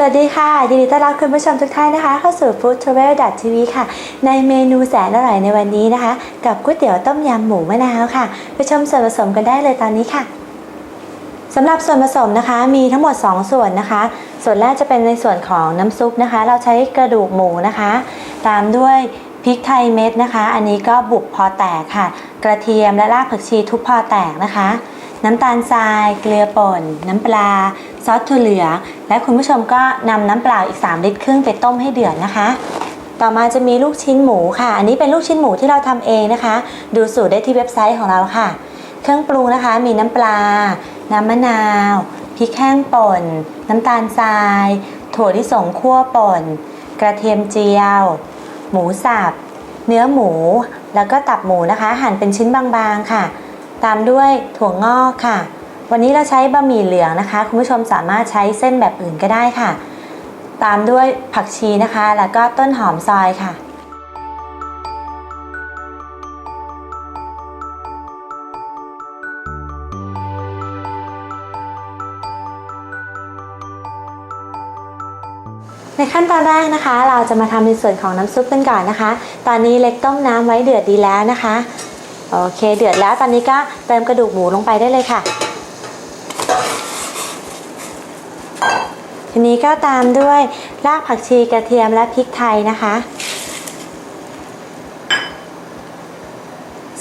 สวัสดีค่ะยินดีต้อนรับคุณผู้ชมทุกท่านนะคะ เข้าสู่ Food Travel TV ค่ะ ในเมนูแสนอร่อยในวันนี้นะคะ กับก๋วยเตี๋ยวต้มยำหมูมะนาวค่ะไปชมส่วนผสมกันได้เลยตอนนี้ค่ะสำหรับส่วนผสมนะคะมีทั้งหมด 2 ส่วนนะคะ ส่วนแรกจะเป็นในส่วนของน้ำซุปนะคะ เราใช้กระดูกหมูนะคะ ตามด้วยพริกไทยเม็ดนะคะ อันนี้ก็บุบพอแตกค่ะ กระเทียมและรากผักชีทุบพอแตกนะคะ น้ำตาลทราย เกลือป่น น้ำปลา ซอสถั่วเหลืองและคุณผู้ชมก็นำน้ำเปล่าอีก 3 ลิตรครึ่งไปต้มให้เดือดนะคะ ต่อมาจะมีลูกชิ้นหมูค่ะ อันนี้เป็นลูกชิ้นหมูที่เราทำเองนะคะ ดูสูตรได้ที่เว็บไซต์ของเราค่ะ เครื่องปรุงนะคะ มีน้ำปลา น้ำมะนาวพริกแห้งป่น น้ำตาลทราย ถั่วลิสงคั่วป่น กระเทียมเจียว หมูสับ เนื้อหมู แล้วก็ตับหมูนะคะ หั่นเป็นชิ้นบางๆค่ะ ตามด้วยถั่วงอกค่ะ วันนี้เราใช้บะหมี่เหลืองนะคะ คุณผู้ชมสามารถใช้เส้นแบบอื่นก็ได้ค่ะ ตามด้วยผักชีนะคะ แล้วก็ต้นหอมซอยค่ะ ในขั้นตอนแรกนะคะ เราจะมาทำในส่วนของน้ำซุปกันก่อนนะคะ ตอนนี้เล็กต้มน้ำไว้เดือดดีแล้วนะคะ โอเค เดือดแล้วตอนนี้ก็เติมกระดูกหมูลงไปได้เลยค่ะ ทีนี้ก็ตามด้วยรากผักชีกระเทียมและพริกไทยนะคะ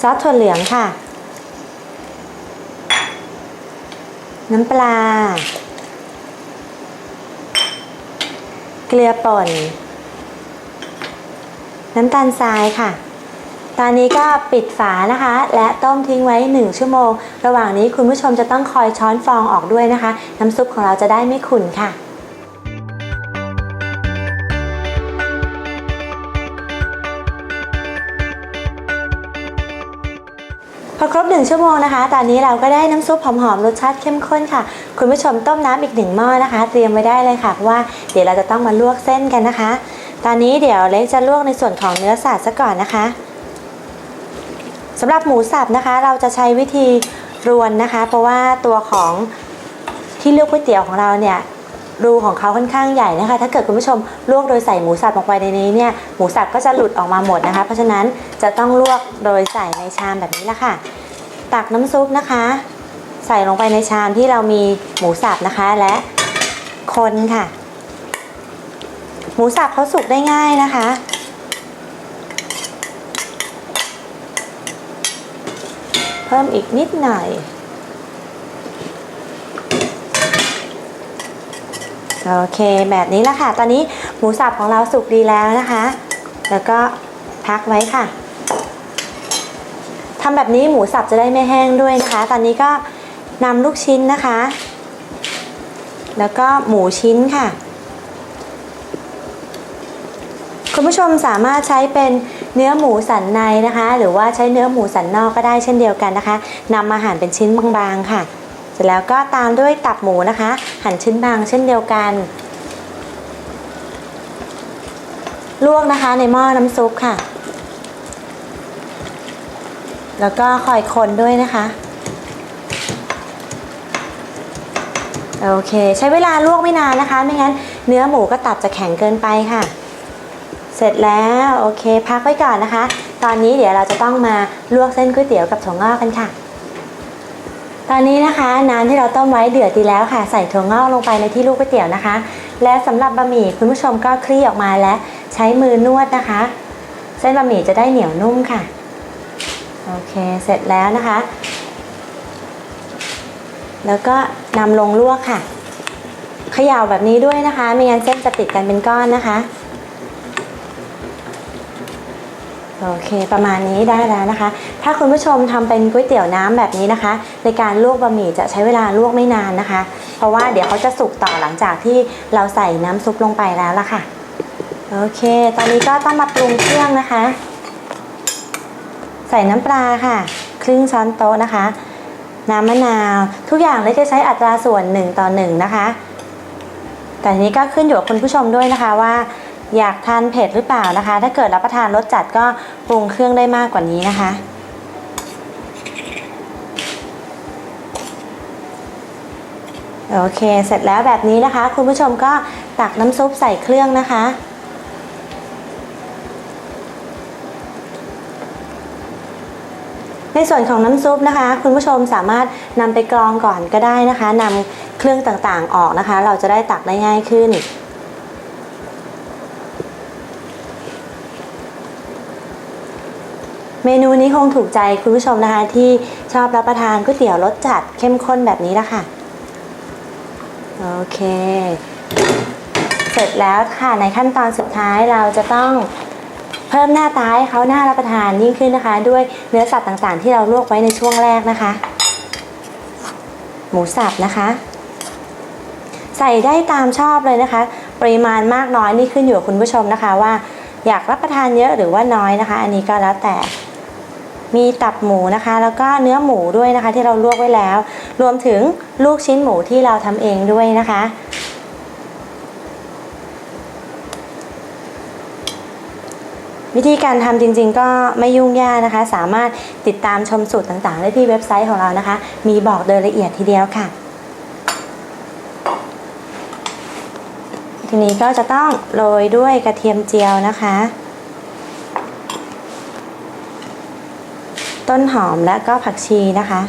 ซอสถั่วเหลืองค่ะ น้ำปลา เกลือป่น น้ำตาลทรายค่ะ ตอนนี้ก็ปิดฝานะคะ และต้มทิ้งไว้ 1 ชั่วโมง ระหว่างนี้คุณผู้ชมจะต้องคอยช้อนฟองออกด้วยนะคะ น้ำซุปของเราจะได้ไม่ขุ่นค่ะพอครบหนึ่งชั่วโมงนะคะ ตอนนี้เราก็ได้น้ำซุปหอมๆรสชาติเข้มข้นค่ะ คุณผู้ชมต้มน้ำอีกหนึ่งหม้อนะคะ เตรียมไว้ได้เลยค่ะเพราะว่าเดี๋ยวเราจะต้องมาลวกเส้นกันนะคะ ตอนนี้เดี๋ยวเล็กจะลวกในส่วนของเนื้อสัตว์ซะก่อนนะคะ สำหรับหมูสับนะคะ เราจะใช้วิธีรวนนะคะ เพราะว่าตัวของที่เลวกก๋วยเตี๋ยวของเราเนี่ยรูของเขาค่อนข้างใหญ่นะคะ ถ้าเกิดคุณผู้ชมลวกโดยใส่หมูสับลงไปในนี้เนี่ยหมูสับก็จะหลุดออกมาหมดนะคะ เพราะฉะนั้นจะต้องลวกโดยใส่ในชามแบบนี้ละค่ะ ตักน้ำซุปนะคะ ใส่ลงไปในชามที่เรามีหมูสับนะคะและคนค่ะ หมูสับเขาสุกได้ง่ายนะคะ เพิ่มอีกนิดหน่อย โอเคแบบนี้ละค่ะ ตอนนี้หมูสับของเราสุกดีแล้วนะคะ แล้วก็พักไว้ค่ะทำแบบนี้หมูสับจะได้ไม่แห้งด้วยนะคะ ตอนนี้ก็นำลูกชิ้นนะคะ แล้วก็หมูชิ้นค่ะ คุณผู้ชมสามารถใช้เป็น เนื้อหมูสันในนะคะ หรือว่าใช้เนื้อหมูสันนอกก็ได้เช่นเดียวกันนะคะนำมาหั่นเป็นชิ้นบางๆค่ะ เสร็จแล้วก็ตามด้วยตับหมูนะคะ หั่นชิ้นบางเช่นเดียวกัน ลวกนะคะในหม้อน้ำซุปค่ะ แล้วก็คอยคนด้วยนะคะโอเค ใช้เวลาลวกไม่นานนะคะ ไม่งั้นเนื้อหมูก็ตับจะแข็งเกินไปค่ะ เสร็จแล้วโอเค พักไว้ก่อนนะคะ ตอนนี้เดี๋ยวเราจะต้องมาลวกเส้นก๋วยเตี๋ยวกับถั่วงอกกันค่ะ ตอนนี้นะคะ น้ำที่เราต้มไว้เดือดดีแล้วค่ะ ใส่ถั่วงอกลงไปในที่ลูกก๋วยเตี๋ยวนะคะ และสำหรับบะหมี่คุณผู้ชมก็คลี่ออกมาและใช้มือนวดนะคะ เส้นบะหมี่จะได้เหนียวนุ่มค่ะโอเคเสร็จแล้วนะคะ แล้วก็นำลงลวกค่ะเขย่าแบบนี้ด้วยนะคะ ไม่งั้นเส้นจะติดกันเป็นก้อนนะคะ โอเค ประมาณนี้ได้แล้วนะคะ ถ้าคุณผู้ชมทำเป็นก๋วยเตี๋ยวน้ำแบบนี้นะคะ ในการลวกบะหมี่จะใช้เวลาลวกไม่นานนะคะ เพราะว่าเดี๋ยวเขาจะสุกต่อหลังจากที่เราใส่น้ำซุปลงไปแล้วล่ะค่ะ โอเค ตอนนี้ก็ต้องมาปรุงเครื่องนะคะ ใส่น้ำปลาค่ะ ครึ่งช้อนโต๊ะนะคะ น้ำมะนาว ทุกอย่างเลยจะใช้อัตราส่วน1ต่อ1นะคะ แต่ทีนี้ก็ขึ้นอยู่กับคุณผู้ชมด้วยนะคะว่า อยากทานเผ็ดหรือเปล่านะคะ ถ้าเกิดรับประทานรสจัดก็ปรุงเครื่องได้มากกว่านี้นะคะ โอเค เสร็จแล้วแบบนี้นะคะ คุณผู้ชมก็ตักน้ำซุปใส่เครื่องนะคะ ในส่วนของน้ำซุปนะคะ คุณผู้ชมสามารถนำไปกรองก่อนก็ได้นะคะนำเครื่องต่างๆออกนะคะ เราจะได้ตักได้ง่ายขึ้น เมนูนี้คงถูกใจคุณผู้ชมนะคะที่ชอบรับประทานก๋วยเตี๋ยวรสจัดเข้มข้นแบบนี้ละค่ะ โอเค เสร็จแล้วค่ะในขั้นตอนสุดท้ายเราจะต้องเพิ่มหน้าตาให้เขาหน่ารับประทานยิ่งขึ้นนะคะ ด้วยเนื้อสัตว์ต่างๆ ที่เราลวกไว้ในช่วงแรกนะคะ หมูสับนะคะ ใส่ได้ตามชอบเลยนะคะ ปริมาณมากน้อยนี่ขึ้นอยู่กับคุณผู้ชมนะคะว่าอยากรับประทานเยอะหรือว่าน้อยนะคะ อันนี้ก็แล้วแต่ มีตับหมูนะคะ แล้วก็เนื้อหมูด้วยนะคะ ที่เราลวกไว้แล้ว รวมถึงลูกชิ้นหมูที่เราทำเองด้วยนะคะ วิธีการทำจริง ๆ ก็ไม่ยุ่งยากนะคะ สามารถติดตามชมสูตรต่างๆ ได้ที่เว็บไซต์ของเรานะคะ มีบอกโดยละเอียดทีเดียวค่ะ ทีนี้ก็จะต้องโรยด้วยกระเทียมเจียวนะคะ ต้นหอมและก็ผักชีนะคะ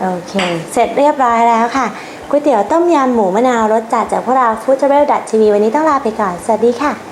โอเค เสร็จเรียบร้อยแล้วค่ะก๋วยเตี๋ยวต้มยำหมูมะนาวรสจัดจากพวกเราฟู้ดเทเบิลดัตทีวีวันนี้ต้องลาไปก่อน สวัสดีค่ะ